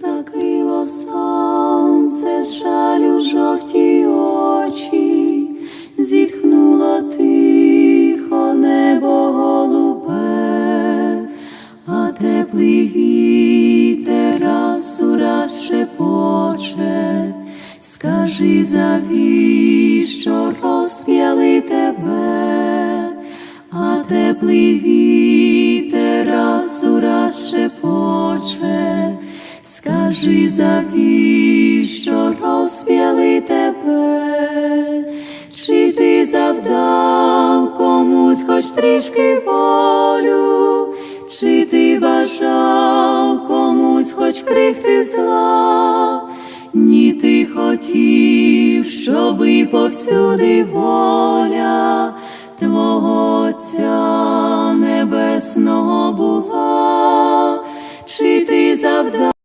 Закрило сонце з жалю жовті очі, зітхнуло тихо небо голубе, а теплий вітер раз у раз шепоче, скажи завіщо розп'яли тебе, а теплий вітер раз у раз шепоче, скажи завіщо розп'яли тебе, чи ти завдав комусь хоч трішки болю, чи ти бажав комусь хоч крихти зла, ні ти хотів, щоби повсюди воля Твого Отця Небесного була, чи ти завдав